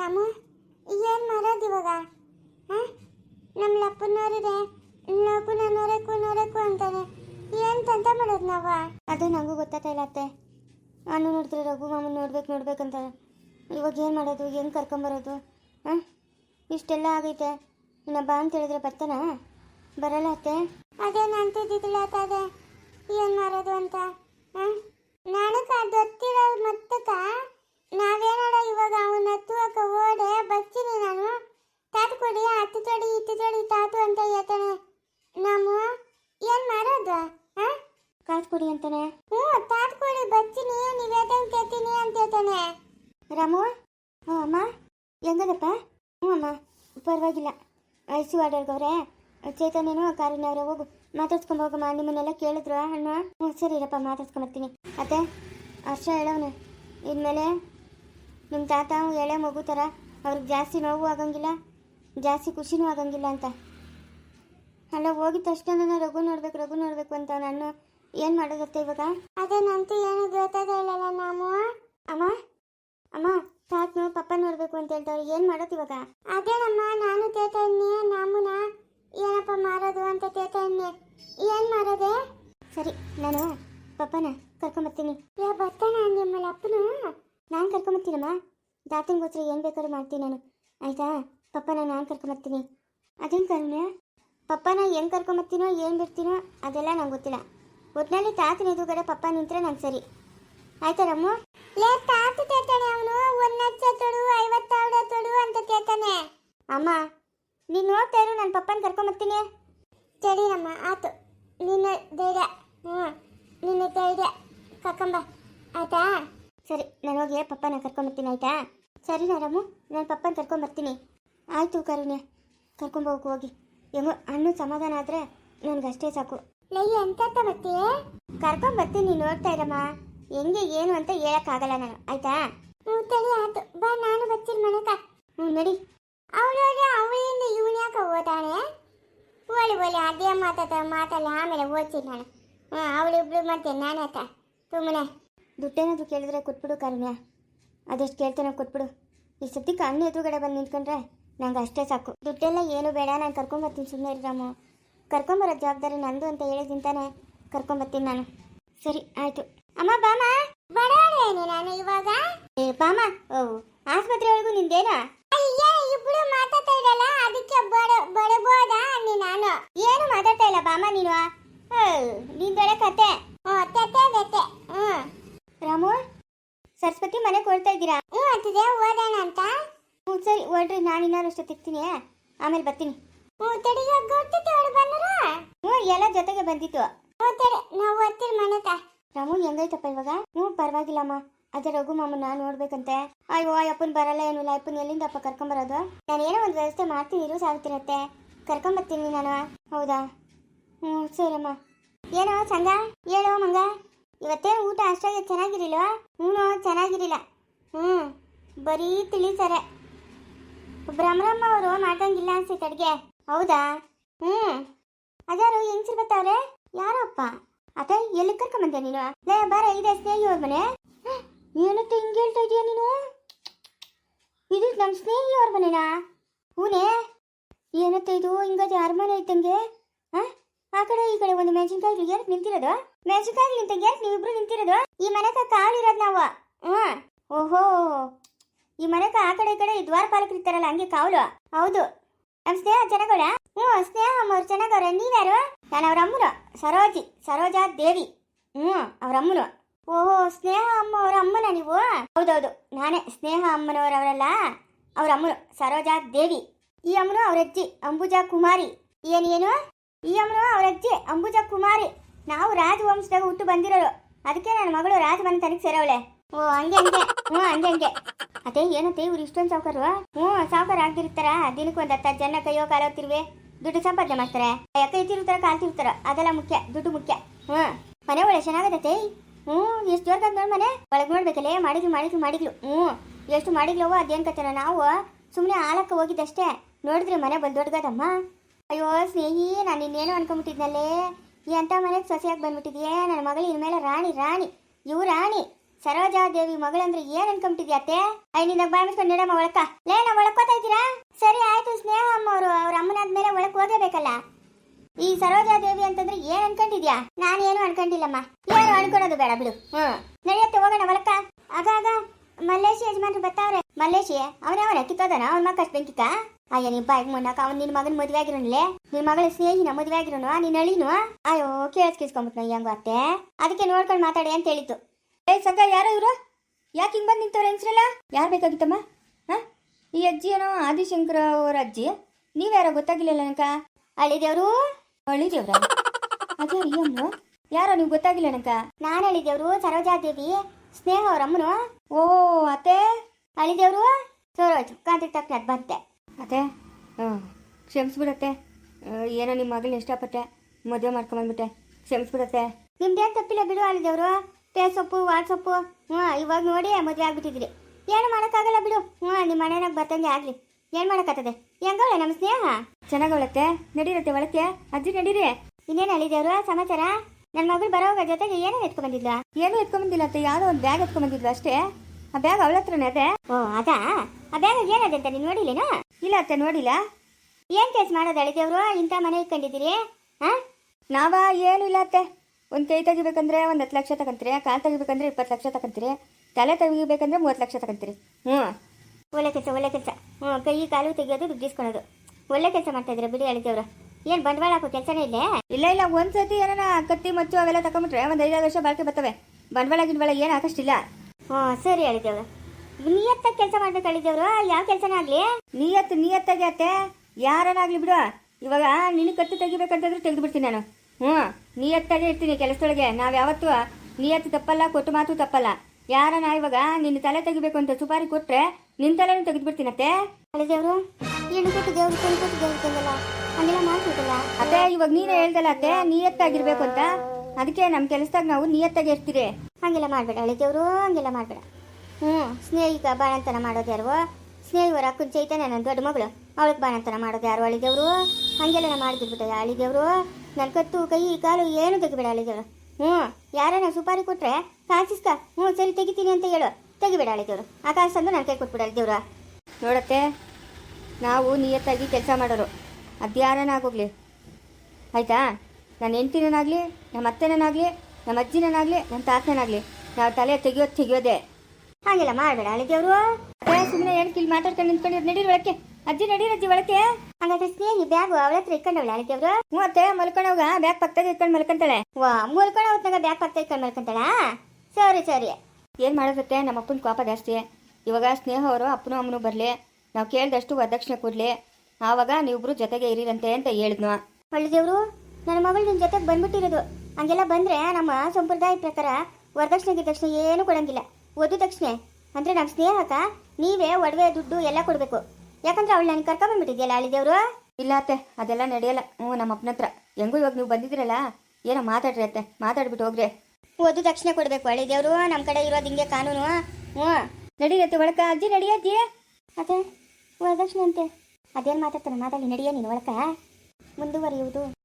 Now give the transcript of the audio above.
ನಮ್ಮ ಏನು ಮಾಡೋದು ಇವಾಗ? ಹಾಂ? ನಮ್ಮ ಲಪ್ಪನವರಿದೆ ಲಪ್ಪನ ನೋಡಕ್ಕೂ ನೋಡಕ್ಕೂ ಅಂತಾನೆ. ಏನು ತಂತ ಮಾಡೋದು ನಾವ? ಅದು ನನಗೂ ಗೊತ್ತಾಗ್ತಾ ಇಲ್ಲ ಅತ್ತೆ. ನಾನು ನೋಡಿದ್ರೆ ರಘು ಮಾಮನ್ ನೋಡ್ಬೇಕು ನೋಡ್ಬೇಕಂತ ಇವಾಗ ಏನು ಮಾಡೋದು ಹೆಂಗೆ ಕರ್ಕೊಂಬರೋದು ಹಾಂ? ಇಷ್ಟೆಲ್ಲ ಆಗೈತೆ. ನಿನ್ನ ಬಾ ಅಂತ ಹೇಳಿದ್ರೆ ಬರ್ತಾನ? ಬರಲ್ಲ ಅತ್ತೆ? ಅದೇ ನಾನು ತಿದ್ದಿದ್ದಿಲ್ಲ ಅದೇ. ಏನು ಮಾಡೋದು ಅಂತ? ಹಾಂ? ನನಗೆ ಅದು ಗೊತ್ತಿರೋ ಮತ್ತಕ್ಕ ನಾವೇನಾಡ ಇವಾಗ ಅವನ ಹತ್ತುವಕ್ಕ ಓಡೆ ಬರ್ತೀನಿ ನಾನು. ತಾತು ಕೊಡಿ ಹತ್ತು ತೊಡಿ ಇತ್ತು ತೊಡಿ ತಾತು ಅಂತ ಹೇಳ್ತಾನೆ. ನಾವು ಏನ್ ಮಾಡೋದು ಹಾಂ ಕಾಸು ಕೊಡಿ ಅಂತಾನೆ. ಹ್ಞೂ ತಾತು ಕೊಡಿ ಬರ್ತೀನಿ ನೀವೇದಂಗೆ ಕೇಳ್ತೀನಿ ಅಂತ ಹೇಳ್ತಾನೆ. ರಾಮು ಹ್ಞೂ ಅಮ್ಮ ಹೆಂಗದಪ್ಪ? ಹ್ಞೂ ಅಮ್ಮ ಪರವಾಗಿಲ್ಲ. ಐಸು ಆಡೋರ್ಗವ್ರೆ ಚೇತನೇನು ಕಾರಿನವ್ರೆ ಹೋಗು. ಮಾತಾಡ್ಸ್ಕೊಂಡ್ ಹೋಗಮ್ಮ ನಿಮ್ಮನ್ನೆಲ್ಲ ಕೇಳಿದ್ರು ಅಣ್ಣ? ಹ್ಞೂ ಸರಿ ಇರಪ್ಪ ಮಾತಾಡ್ಸ್ಕೊಂಬರ್ತೀನಿ ಅತ್ತೆ ಹರ್ಷ ಹೇಳವನು. ಇನ್ಮೇಲೆ ನಿಮ್ಮ ತಾತ ಎಳೆ ಮಗು ಥರ ಅವ್ರಿಗೆ ಜಾಸ್ತಿ ನೋವು ಆಗಂಗಿಲ್ಲ ಜಾಸ್ತಿ ಖುಷಿನೂ ಆಗಂಗಿಲ್ಲ ಅಂತ. ಅಲ್ಲ ಹೋಗಿದ ತಕ್ಷಣ ನಾನು ರಘು ನೋಡ್ಬೇಕು ರಘು ನೋಡ್ಬೇಕು ಅಂತ ನಾನು ಏನು ಮಾಡೋದತ್ತೆ ಇವಾಗ? ಅದೇ ನಂತೂ ಏನು ಗೊತ್ತಾಗ ಇಲ್ಲಲ್ಲ ನಾವು ಅಮ್ಮ ಅಮ್ಮ ತಾತನು ಪಪ್ಪ ನೋಡ್ಬೇಕು ಅಂತ ಹೇಳ್ತಾರೆ ಏನು ಮಾಡೋದು ಇವಾಗ? ಅದೇನಮ್ಮ ನಾನು ತೇತಾ ಇನ್ನಿ ನಮ್ಮನ ಏನಪ್ಪ ಮಾರೋದು ಅಂತ ತೇತಾ ಇನ್ನಿ ಏನು ಮಾಡೋದೆ ಸರಿ ನಾನು ಪಪ್ಪನ ಕರ್ಕೊಂಬರ್ತೀನಿ. ಯಾ ಬರ್ತಾನೆ ನಿಮ್ಮಲ್ಲಿ ಅಪ್ಪನು. ನಾನು ಕರ್ಕೊಂಬರ್ತೀನಮ್ಮ? ದಾತನಿಗೋಸ್ಕರ ಏನು ಬೇಕಾದ್ರೂ ಮಾಡ್ತೀನಿ ನಾನು. ಆಯಿತಾ? ಪಪ್ಪನ ನಾನು ಕರ್ಕೊಂಬರ್ತೀನಿ. ಅದೇನು ಕಾರಣ ಪಪ್ಪನ ಹೆಂಗೆ ಕರ್ಕೊಂಬರ್ತೀನೋ ಏನು ಬಿಡ್ತೀನೋ ಅದೆಲ್ಲ ನಂಗೆ ಗೊತ್ತಿಲ್ಲ. ಒಟ್ಟಿನಲ್ಲಿ ತಾತನ ಎದುರುಗಡೆ ಪಪ್ಪ ನಿಂತರೆ ನಂಗೆ ಸರಿ. ಆಯ್ತಾ ರಮ್ಮು? ಲೇ ತಾತು ತೇತಾನೆ ಅವನು. ಒಂದು ಲಕ್ಷ ತೊಡು ಐವತ್ತು ಸಾವಿರ ತೊಡು ಅಂತ ತೇತಾನೆ ಅಮ್ಮ ನೀನು ನೋಡ್ತಾ ಇರು ನಾನು ಪಪ್ಪನ ಕರ್ಕೊಂಬರ್ತೀನಿ. ಸರಿ ಅಮ್ಮ ಆತು. ನಿನ್ನ ಧೈರ್ಯ. ಹ್ಞೂ ನಿನ್ನ ಧೈರ್ಯ. ಕರ್ಕೊಂಬ. ಆಯ್ತಾ? ಸರಿ ನಾನು ಹೋಗಿ ಪಪ್ಪನ ಕರ್ಕೊಂಬರ್ತೀನಿ ಆಯ್ತಾ? ಸರಿ ರಾಮು ನಾನು ಪಪ್ಪನ ಕರ್ಕೊಂಬರ್ತೀನಿ ಆಯಿತು ಕರುಣ್ಯ ಕರ್ಕೊಂಬೋಗು ಹೋಗಿ ಹೆಂಗೋ. ಹಣ್ಣು ಸಮಾಧಾನ ಆದರೆ ನನಗಷ್ಟೇ ಸಾಕು. ಲೈ ಎಂತ ಬರ್ತೀಯ ಕರ್ಕೊಂಬರ್ತೀನಿ ನೋಡ್ತಾ ಇರಮ್ಮ. ಹೆಂಗೆ ಏನು ಅಂತ ಹೇಳೋಕ್ಕಾಗಲ್ಲ ನಾನು ಆಯ್ತಾ? ಹ್ಞೂ ತಡಿ ಆಯ್ತು. ಬಾ ನಾನು ಬರ್ತೀನಿ ಮನೆಕ ಹ್ಞೂ ನಡಿ. ಅವಳು ಅವಳಿಂದ ಇವನು ಯಾಕೆ ಓದಾಳೆ? ಓಲಿ ಓಲಿ ಅದೇ ಮಾತಾಡ ಮಾತಲ್ಲ ಆಮೇಲೆ ಓದ್ತೀನಿ ನಾನು. ಹ್ಞೂ ಅವಳಿಬ್ಳು ಮತ್ತೆ ನಾನೇ ಆತ ಸುಮ್ಮನೆ ದುಡ್ಡೇನಾದ್ರು ಕೇಳಿದ್ರೆ ಕೊಟ್ಬಿಡು ಕಾರುಣ್ಯ. ಅದೆಷ್ಟು ಕೇಳ್ತಾನೆ ಕೊಟ್ಬಿಡು. ಈ ಸದ್ಯಕ್ಕೆ ಕಣ್ಣು ಎದುರುಗಡೆ ಬಂದು ನಿಂತ್ಕೊಂಡ್ರೆ ನಂಗೆ ಅಷ್ಟೇ ಸಾಕು. ದುಡ್ಡೆಲ್ಲ ಏನು ಬೇಡ, ನಾನು ಕರ್ಕೊಂಬರ್ತೀನಿ ಸುಮ್ಮನೆ ಇರಾಮು ಕರ್ಕೊಂಬರೋ ಜವಾಬ್ದಾರಿ ನಂದು ಅಂತ ಹೇಳಿದಿಂತಾನೆ ತಾನೆ ಕರ್ಕೊಂಬರ್ತೀನಿ ನಾನು. ಸರಿ, ಆಯ್ತು. ಅಮ್ಮ, ಬಾಮ. ಬಡೇನು ನಾನು ಇವಾಗ? ಏ, ಬಾಮ. ಓ ಆಸ್ಪತ್ರೆ ಒಳಗೂ ನಿಂದೇನಾ ಇಬ್ರು ಮಾತಾಡ್ತಾ ಇರಲ್ಲ, ಅದಕ್ಕೆ ಬಡ, ಬಡಬೋದ ನೀ ನಾನು? ಏನು ಮಾತಾಡ್ತಾ ಇಲ್ಲ ಬಾಮ ನೀನು? ಬೇಡ ಕತೆ. ಓ, ತತೆ ತೆತೆ ಹ್ಞೂ ರಾಮು ಸರಸ್ವತಿ ಮನೆ ಕೊಡ್ತಾ ಇದ್ದೀರಾ? ಹ್ಞೂ ಅಂತಿದೆ ಓದೋಣ ಅಂತ? ಹ್ಞೂ ಸರಿ ಓಡ್ರಿ ನಾನು ಇನ್ನಾರು ಅಷ್ಟು ತಿಕ್ತೀನಿ ಆಮೇಲೆ ಬರ್ತೀನಿ. ಹ್ಞೂ ತಡಿಗೆ ಗೊತ್ತಿತ್ತು ಅವಳು ಬಂದ್ರ ಹ್ಞೂ ಎಲ್ಲ ಜೊತೆಗೆ ಬಂದಿತ್ತು. ಹ್ಞೂ ತಡಿ ನಾವು ಓದ್ತೀರಿ ತ ರಾಮು ಹೆಂಗೈತಪ್ಪ ಇವಾಗ? ಹ್ಞೂ ಪರವಾಗಿಲ್ಲಮ್ಮ ಅದೇ ರಘು ಮಾಮನ ನೋಡ್ಬೇಕಂತೆ. ಅಯ್ಯೋ ಅಪ್ಪನ್ ಬರಲ್ಲ ಏನಿಲ್ಲ ಅಪ್ಪನ್ ಎಲ್ಲಿಂದಪ್ಪ ಕರ್ಕೊಂಬರೋದು ನಾನು ಏನೋ ಒಂದು ವ್ಯವಸ್ಥೆ ಮಾಡ್ತೀನಿ ಇರು ಸಾಗುತ್ತಿರತ್ತೆ ಕರ್ಕೊಂಬರ್ತೀನಿ ನಾನು ಹೌದಾ? ಹ್ಞೂ ಸರಿಯಮ್ಮ ಏನೋ ಚಂದ ಹೇಳೋ ಮಂಗ. ಇವತ್ತೇನು ಊಟ ಅಷ್ಟಾಗಿ ಚೆನ್ನಾಗಿರಲಿಲ್ಲ ಹ್ಞೂ ಚೆನ್ನಾಗಿರಲಿಲ್ಲ. ಹ್ಞೂ ಬರೀ ತಿಳಿಸಾರೆ. ಬ್ರಹ್ಮರಮ್ಮ ಅವರು ಮಾಡ್ದಂಗಿಲ್ಲ ಅನ್ಸುತ್ತೆ ಅಡುಗೆ. ಹೌದಾ? ಹ್ಞೂ ಅದಾರು ಹೆಂಗ್ ಬರ್ತಾವ್ರೆ ಯಾರಪ್ಪ? ಅತ್ತೆ ಎಲ್ಲಿ ಕರ್ಕೊಂಬಂದೆ ನೀನು? ಲೇ, ಬಾರ, ಇದೆ ಸ್ನೇಹಿ ಅವ್ರ ಮನೆ. ಏನತ್ತೆ ಹಿಂಗೆ ಹೇಳ್ತಾ ಇದೀಯ ನೀನು? ಇದು ನಮ್ಮ ಸ್ನೇಹಿ ಅವ್ರ ಮನೆನಾ? ಹೂನೇ? ಏನತ್ತೆ ಇದು? ಹಿಂಗದು ಯಾರ ಮನೆ ಇದ್ದಂಗೆ ಆ? ಆ ಕಡೆ ಈ ಕಡೆ ಒಂದು ಮೆಣಸಿನಕಾಯಿ ಏನಕ್ಕೆ ನಿಂತಿರೋದು? ಮೆಣಸಿನಕಾಯಿ ನಿಂತ ಏನಕ್ಕೆ ನೀವಿಬ್ರು ನಿಂತಿರೋದು? ಈ ಮನೆ ಕಾವಲಿರೋದು ನಾವು. ಹ್ಞೂ ಓಹೋ. ಈ ಮನೆಗೆ ಆ ಕಡೆ ಈ ಕಡೆ ದ್ವಾರಪಾಲಕರು ಇರ್ತಾರಲ್ಲ, ಹಂಗೆ ಕಾವಲು. ಹೌದು. ನಮ್ಮ ಸ್ನೇಹ ಜನಗಳ ಹ್ಞೂ ಸ್ನೇಹ ಅವ್ರು ಚೆನ್ನಾಗವ್ರ ನೀವ್ಯಾರು? ನಾನು ಅವ್ರ ಅಮ್ಮನು ಸರೋಜಿ, ಸರೋಜಾ ದೇವಿ. ಹ್ಞೂ ಅವ್ರ ಅಮ್ಮನು ಓಹೋ, ಸ್ನೇಹ ಅಮ್ಮ ಅವ್ರ ಅಮ್ಮನ ನೀವು? ಹೌದೌದು. ನಾನೇ ಸ್ನೇಹ ಅಮ್ಮನವರವರಲ್ಲ ಅವ್ರ ಅಮ್ಮನು ಸರೋಜಾ ದೇವಿ. ಈ ಅಮ್ಮನು ಅವ್ರ ಅಜ್ಜಿ, ಅಂಬುಜಾ ಕುಮಾರಿ. ಏನೇನು ಈ ಅಮ್ಮನು ಅವಳ ಅಂಬುಜಾ ಕುಮಾರಿ. ನಾವು ರಾಜವಂಶದಾಗ ಹುಟ್ಟು ಬಂದಿರೋರು. ಅದಕ್ಕೆ ನನ್ನ ಮಗಳು ರಾಜಮನೆತನಕ್ಕೆ ಸೇರವಳೆ. ಓ, ಹಂಗೆ ಹಂಗೆ. ಹ್ಞೂ, ಹಂಗೆ ಹಂಗೆ. ಅದೇ ಏನತ್ತೆ ಇವ್ರು ಇಷ್ಟೊಂದು ಸಾವುಕಾರು? ಹ್ಞೂ, ಸಾವುಕಾರ ಆಗ್ತಿರ್ತಾರ ದಿನಕ್ಕೆ ಒಂದು ಹತ್ತು ಜನ ಕೈಯೋ ಕಾಲೋ ತಿರುವೆ ದುಡ್ಡು ಸಂಪಾದನೆ ಮಾಡ್ತಾರೆ. ಕೈ ತಿರುತ್ತಾರ ಕಾಲು ಅದೆಲ್ಲ ಮುಖ್ಯ, ದುಡ್ಡು ಮುಖ್ಯ. ಹ್ಞೂ. ಮನೆ ಒಳ್ಳೆ ಚೆನ್ನಾಗತ್ತೆ ಹ್ಞೂ, ಎಷ್ಟು ಜೋರ್ಗಂತ ನೋಡಿ ಮನೆ? ಒಳಗೆ ನೋಡ್ಬೇಕಲ್ಲೇ, ಮಾಡಿದ್ಲು ಮಾಡಿದ್ಲು ಮಾಡಿದ್ಲು. ಹ್ಞೂ. ಎಷ್ಟು ಮಾಡಿದ್ಲವೋ ಅದೇನು ಕತ್ತಾರ ನಾವು ಸುಮ್ಮನೆ ಆಲಕ್ಕೆ ಹೋಗಿದ್ದಷ್ಟೇ. ನೋಡಿದ್ರಿ ಮನೆ ಬಂದು ದೊಡ್ಡದಮ್ಮ ಅಯ್ಯೋ, ಸ್ನೇಹಿ, ನಾನು ಇನ್ನೇನು ಅನ್ಕೊಂಬಿಟ್ಟಿದ್ನಲ್ಲೇ. ಎಂಥ ಮನೆಗೆ ಸೊಸೆಯಾಗಿ ಬಂದ್ಬಿಟ್ಟಿದ್ಯೇ? ನನ್ನ ಮಗಳು ಇನ್ಮೇಲೆ ರಾಣಿ ರಾಣಿ. ಇವು ರಾಣಿ. ಸರೋಜಾದೇವಿ ಮಗಳಂದ್ರೆ ಏನ್ ಅನ್ಕೊಂಬಿಟ್ಟಿದ್ಯಾ ಅತ್ತೆ? ಐ ನಿನ್ನ ಬಾಯ್ ಒಳಕ ಲೇ ನಾ ಒಳಕೋತಾ ಇದ್ದೀರಾ? ಸರಿ ಆಯ್ತು, ಸ್ನೇಹ ಅಮ್ಮ ಅವರು ಅವ್ರ ಅಮ್ಮನಾದ್ಮೇಲೆ ಒಳಕ್ ಹೋಗಬೇಕಲ್ಲ ಈ ಸರೋಜಾದೇವಿ ಅಂತಂದ್ರೆ ಏನ್ ಅನ್ಕೊಂಡಿದ್ಯಾ? ನಾನೇನು ಅನ್ಕೊಂಡಿಲ್ಲಮ್ಮ. ಏನು ಅನ್ಕೊಳೋದು ಬೇಡ, ಬಿಡು. ಹ್ಮ್. ನಡೆಯತ್ತೆ, ಹೋಗೋಣ ಒಳಕ ಆಗ ಆಗ. ಮಲ್ಲೇಶಿ ಯಜಮಾನ್ರು ಬರ್ತಾವ್ರೆ. ಮಲ್ಲೇಶಿ ಅವನವನ ಕಿತ್ತೋದನ? ಅವನ ಮಕ್ಕಷ್ಟು ಅಯ್ಯ ನಿನ್ ಬಾಯಿಗೆ ಮುನ್ನಕ್ಕ ಅವ್ನು ನಿನ್ ಮಗನ ಮದುವೆ ಆಗಿರೋನ್ಲೇ ನಿನ್ ಮಗಳ ಸ್ನೇಹಿನ ಮದುವೆ ಆಗಿರೋನು? ನಿನ್ ಅಳಿನು? ಅಯ್ಯೋ ಕೇಳಿಸ್ಕಿಸ್ಕೊಂಬಿಟ್ನ ಹೆಂಗೋ ಅತ್ತೆ. ಅದಕ್ಕೆ ನೋಡ್ಕೊಂಡು ಮಾತಾಡಿ ಅಂತ ಹೇಳಿತ್ತು ಏ ಸಗ ಯಾರೋ ಇವರು? ಯಾಕೆ ಹಿಂಗೆ ಬಂದು ನಿಂತವ್ರ ಹೆಂಗ್ಸ್ರಲ್ಲ? ಯಾರು ಬೇಕಾಗಿತ್ತಮ್ಮ? ಹಾಂ? ಈ ಅಜ್ಜಿ ಏನೋ ಆದಿಶಂಕರ ಅವರ ಅಜ್ಜಿ? ನೀವ್ಯಾರೋ ಗೊತ್ತಾಗಿಲ್ಲ ನನಕ ಅಳಿದೇವ್ರು? ಅಳಿದೇವ್ರ? ಅದೇ ಅಯ್ಯಮ್ಮ ಯಾರೋ ನೀವು ಗೊತ್ತಾಗಿಲ್ಲ ನನಕ ನಾನು ಅಳಿದೇವ್ರು ಸರೋಜಾ ದೇವಿ ಸ್ನೇಹ ಅವ್ರ ಅಮ್ಮನು. ಓ ಅತ್ತೆ? ಅಳಿದೇವ್ರು? ಸರೋಜ್ ಕಾಂತಿ ತಕ್ಕ ಬಂತೆ. ಅತ್ತೆ? ಹ್ಞೂ. ಕ್ಷಮಿಸ್ಬಿಡತ್ತೆ. ಏನೋ ನಿಮ್ಮ ಮಗಳನ್ನ ಇಷ್ಟಪಟ್ಟೆ. ಮದುವೆ ಮಾಡ್ಕೊಂಬಂದ್ಬಿಟ್ಟೆ. ಕ್ಷಮಿಸ್ಬಿಡತ್ತೆ. ನಿಮ್ದೇನು ತಪ್ಪಿಲ್ಲ ಬಿಡು ಅಲ್ಲಿದವರು ಫೇಸೊಪ್ಪು ವಾಟ್ಸಪ್ಪು ಹ್ಞೂ ಇವಾಗ ನೋಡಿ ಮದುವೆ ಆಗ್ಬಿಟ್ಟಿದ್ರಿ. ಏನು ಮಾಡೋಕ್ಕಾಗಲ್ಲ ಬಿಡು. ಹ್ಞೂ ನಿಮ್ಮ ಮನೆಯಾಗ ಬರ್ತಂಗೆ ಆಗಲಿ. ಏನು ಮಾಡೋಕ್ಕಾಗ್ತದೆ? ಹೆಂಗವಳೆ ನಮ್ಮ ಸ್ನೇಹ? ಚೆನ್ನಾಗವಳತ್ತೆ. ನಡೀರತ್ತೆ ಒಳಕ್ಕೆ. ಅಜ್ಜಿ ನಡೀರಿ. ಇನ್ನೇನು ಅಳಿದೇವ್ರು ಸಮಾಚಾರ? ನನ್ನ ಮಗಳು ಬರೋವಾಗ ಜೊತೆಗೆ ಏನೇನು ಎತ್ಕೊಂಡ್ಬಂದಿದ್ಲ ಏನೂ ಎತ್ಕೊಂಬಂದಿಲ್ಲ ಅತ್ತೆ. ಯಾವುದೋ ಒಂದು ಬ್ಯಾಗ್ ಎತ್ಕೊಂಬಂದಿದ್ಲು ಅಷ್ಟೇ. ಆ ಬ್ಯಾಗ್ ಅವಳ ಹತ್ರನೇ ಅದೇ. ಓ ಅದಾ? ಆ ಬ್ಯಾಗ್ ಏನದೆ ಅಂತ ನೀನು ನೋಡಿಲ್ಲೇನಾ? ಇಲ್ಲ ಅತ್ತೆ ನೋಡಿಲ್ಲ. ಏನು ಕೇಸ್ ಮಾಡೋದು ಅಳಿದೇವ್ರು ಇಂಥ ಮನೆ ಇಟ್ಕೊಂಡಿದ್ದೀರಿ? ಹಾಂ ನಾವ ಏನು ಇಲ್ಲ ಅತ್ತೆ. ಒಂದು ಕೈ ತೆಗಿಬೇಕಂದ್ರೆ ಒಂದು ಹತ್ತು ಲಕ್ಷ ತಗೊಂತೀರಿ ಕಾಲು ತೆಗಿಬೇಕಂದ್ರೆ ಇಪ್ಪತ್ತು ಲಕ್ಷ ತಗೊಂತೀರಿ ತಲೆ ತೆಗಿಬೇಕಂದ್ರೆ ಮೂವತ್ತು ಲಕ್ಷ ತಗೊಂತೀರಿ. ಹ್ಞೂ. ಒಳ್ಳೆ ಕೆಲಸ ಒಳ್ಳೆ ಕೆಲಸ. ಹ್ಞೂ ಕೈ ಕಾಲು ತೆಗಿಯೋದು ದುಡ್ಡು ಇಸ್ಕೊಳೋದು ಒಳ್ಳೆ ಕೆಲಸ ಮಾಡ್ತಾ ಇದ್ದೀರಾ ಬಿಡಿ ಅಳಿದೇವ್ರು ಏನು ಬಂಡವಾಳ ಹಾಕೋ ಕೆಲಸನೇ ಇಲ್ಲೇ? ಇಲ್ಲ ಇಲ್ಲ ಒಂದು ಸತಿ ಏನಾರ ಕತ್ತಿ ಮಚ್ಚು ಅವೆಲ್ಲ ತಗೊಂಬಿಟ್ರೆ ಒಂದು ಐದಾರು ವರ್ಷ ಬಾಳಿಕೆ ಬರ್ತವೆ. ಬಂಡವಾಳ ಗಿಡವಾಳ ಏನು ಹಾಕಷ್ಟಿಲ್ಲ. ಹ್ಞೂ ಸರಿ ಅಳಿದೇವ್ರು ನಿಯತ್ತಾಗಿ ಕೆಲಸ ಮಾಡ್ಬೇಕು ಅಳಿದೇವ್ರು ಯಾವ ಕೆಲಸನ ಆಗ್ಲಿ? ನಿಯತ್ತು ನಿಯತ್ತಾಗಿ ಅತ್ತೆ. ಯಾರನ್ನಾಗ್ಲಿ ಬಿಡು. ಇವಾಗ ನಿನಗೆ ಕತ್ತು ತೆಗಿಬೇಕಂತಂದ್ರೆ ತೆಗೆದು ಬಿಡ್ತೀನಿ ನಾನು. ಹ್ಞೂ. ನಿಯತ್ತಾಗೆ ಇರ್ತೀನಿ ಕೆಲಸದೊಳಗೆ. ನಾವು ಯಾವತ್ತು ನಿಯತ್ತು ತಪ್ಪಲ್ಲ ಕೊಟ್ಟು ಮಾತು ತಪ್ಪಲ್ಲ. ಯಾರನ್ನ ಇವಾಗ ನಿನ್ನ ತಲೆ ತೆಗಿಬೇಕು ಅಂತ ಸುಪಾರಿ ಕೊಟ್ರೆ ನಿನ್ನ ತಲೆನೂ ತೆಗೆದು ಬಿಡ್ತೀನತ್ತೆ ಅಳಿದೇವ್ರು ಏನು ಕೊಟ್ಟು ದೇವ್ರು ಕಣ್ ಕೊಟ್ಟು ದೇವ್ರು ತಂದಲ್ಲ. ಹಂಗೆಲ್ಲ ಮಾಡ್ಬಿಟ್ಟಲ್ಲ ಅದೇ ಇವಾಗ ನೀನೇ ಹೇಳ್ದಲ್ಲ ಅತ್ತೆ ನಿಯತ್ತಾಗಿರ್ಬೇಕು ಅಂತ. ಅದಕ್ಕೆ ನಮ್ಮ ಕೆಲಸದಾಗ ನಾವು ನಿಯತ್ತಾಗಿ ಇರ್ತೀರಿ. ಹಂಗೆಲ್ಲ ಮಾಡಬೇಡ ಅಳಿದೇವ್ರು ಹಂಗೆಲ್ಲ ಮಾಡಬೇಡ. ಹ್ಞೂ ಸ್ನೇಹಿಕ ಬಾಣಂತನ ಮಾಡೋದು ಯಾರು ಸ್ನೇಹಿವರ ಅಕ್ಕನ ಚೈತನ್ಯ ನನ್ನ ದೊಡ್ಡ ಮಗಳು. ಅವಳಿಗೆ ಬಾಣಂತನ ಮಾಡೋದು ಯಾರು ಅಳಿದೇವ್ರು ಹಂಗೆಲ್ಲ ಮಾಡಿದ್ಬಿಟ್ಟೆ ಅಳಿದೇವ್ರು ನನ್ನ ಕತ್ತು, ಕೈ, ಕಾಲು ಏನು ತೆಗಿಬೇಡ ಅಳಿದೇವ್ರು ಹ್ಞೂ ಯಾರನ್ನ ಸುಪಾರಿ ಕೊಟ್ಟರೆ ಕಾಸಿಸ್ಕ ಹ್ಞೂ ಸರಿ ತೆಗಿತೀನಿ ಅಂತ ಹೇಳು. ತೆಗಿಬೇಡ ಅಳಿದೇವ್ರು ಆ ಕಾಸಂದು ನನ್ನ ಕೈ ಕೊಟ್ಬಿಡ ಅಳಿದೇವ್ರು ನೋಡತ್ತೆ, ನಾವು ನಿಯತ್ತಾಗಿ ಕೆಲಸ ಮಾಡೋರು. ಅದ್ಯಾರನಾಗೋಗ್ಲಿ? ಆಯಿತಾ? ನನ್ನ ಹೆಂಡ್ತಿನಾಗಲಿ ನಮ್ಮ ಅತ್ತೆನಾಗಲಿ ನಮ್ಮ ಅಜ್ಜಿನಾಗಲಿ ನಮ್ಮ ತಾತನಾಗಲಿ ನಾವು ತಲೆ ತೆಗಿಯೋದು ತೆಗಿಯೋದೆ. ಹಾಗೆಲ್ಲ ಮಾಡಬೇಡ ಅಳಿದೇವ್ರು ಅವರು. ಸುಮ್ಮನೆ ಏನು ಕಿಲ್ ಮಾತಾಡ್ಕೊಂಡು ನಿಂತ್ಕೊಂಡಿರ್ ನಡೀರಿ ಒಳಕ್ಕೆ. ಅಜ್ಜಿ ನಡೀರಿ ಅಜ್ಜಿ ಒಳಕ್ಕೆ. ಹಂಗಾದ್ರೆ ಸ್ನೇಹಿ ಬ್ಯಾಗ್ ಅವಳ ಹತ್ರ ಇಟ್ಕೊಂಡವಳೆ ಅಳಿದೇವ್ರು ಹ್ಞೂ ಅತ್ತೆ ಮಲ್ಕೊಂಡವಾಗ ಬ್ಯಾಗ್ ಪಕ್ಕದಾಗ ಇಟ್ಕೊಂಡು ಮಲ್ಕೊಂತಾಳೆ. ವಾ ಮಲ್ಕೊಂಡ ಹೊತ್ನಾಗ ಬ್ಯಾಗ್ ಪಕ್ಕ ಇಟ್ಕೊಂಡು ಮಲ್ಕೊಂತಾಳ? ಸರಿ ಸರಿ. ಏನು ಮಾಡೋದತ್ತೆ ನಮ್ಮ ಅಪ್ಪನ ಕೋಪ ಜಾಸ್ತಿ. ಇವಾಗ ಸ್ನೇಹ ಅವರು, ಅಪ್ಪನೂ ಅಮ್ಮನೂ ಬರಲಿ. ನಾವು ಕೇಳಿದಷ್ಟು ವರದಕ್ಷಿಣೆ ಕೊಡಲಿ. ಆವಾಗ ನೀವಿಬ್ರು ಜೊತೆಗೆ ಇರೀರಂತೆ ಅಂತ ಹೇಳಿದ್ನು. ದೇವ್ರು ನನ್ನ ಮಗಳು ನಿನ್ನ ಜೊತೆಗೆ ಬಂದ್ಬಿಟ್ಟಿರೋದು. ಹಂಗೆಲ್ಲ ಬಂದ್ರೆ ನಮ್ಮ ಸಂಪ್ರದಾಯ ಪ್ರಕಾರ ವರದಕ್ಷಿಣೆ ಗಿದಕ್ಷಿಣೆ ಏನು ಕೊಡಂಗಿಲ್ಲ. ವಧು ತಕ್ಷಣ ಅಂದ್ರೆ ನಮ್ಮ ಸ್ನೇಹಕ ನೀವೇ ಒಡವೆ ದುಡ್ಡು ಎಲ್ಲ ಕೊಡಬೇಕು. ಯಾಕಂದ್ರೆ ಅವಳು ನನಗೆ ಕರ್ಕೊಂಬಂದ್ಬಿಟ್ಟಿದ್ಯಲ್ಲ ಅಳಿದೇವ್ರು ಇಲ್ಲ ಅತ್ತೆ ಅದೆಲ್ಲ ನಡೆಯಲ್ಲ. ಹ್ಞೂ ನಮ್ಮ ಅಪ್ಪನ ಹತ್ರ. ಹೆಂಗೂ ಇವಾಗ ನೀವು ಬಂದಿದ್ದೀರಲ್ಲ? ಏನೋ ಮಾತಾಡ್ರಿ ಅತ್ತೆ ಮಾತಾಡ್ಬಿಟ್ಟು ಹೋಗ್ರಿ. ಓದು ತಕ್ಷಣ ಕೊಡಬೇಕು ಅಳಿದೇವ್ರು ನಮ್ಮ ಕಡೆ ಇರೋದು ಹಿಂಗೆ ಕಾನೂನು. ಹ್ಞೂ. ನಡೀರತ್ತೆ ಒಳಕ. ಅಜ್ಜಿ ನಡಿ ಅಜ್ಜಿ. ಅದೇ ವರದಕ್ಷಿಣೆ ಅಂತೆ. ಅದೇನು ಮಾತಾಡ್ತಾನೆ ಮಾತಾಡಿ ನಡೆಯ ನೀನು ಒಳಕ. ಮುಂದುವರಿಯುವುದು.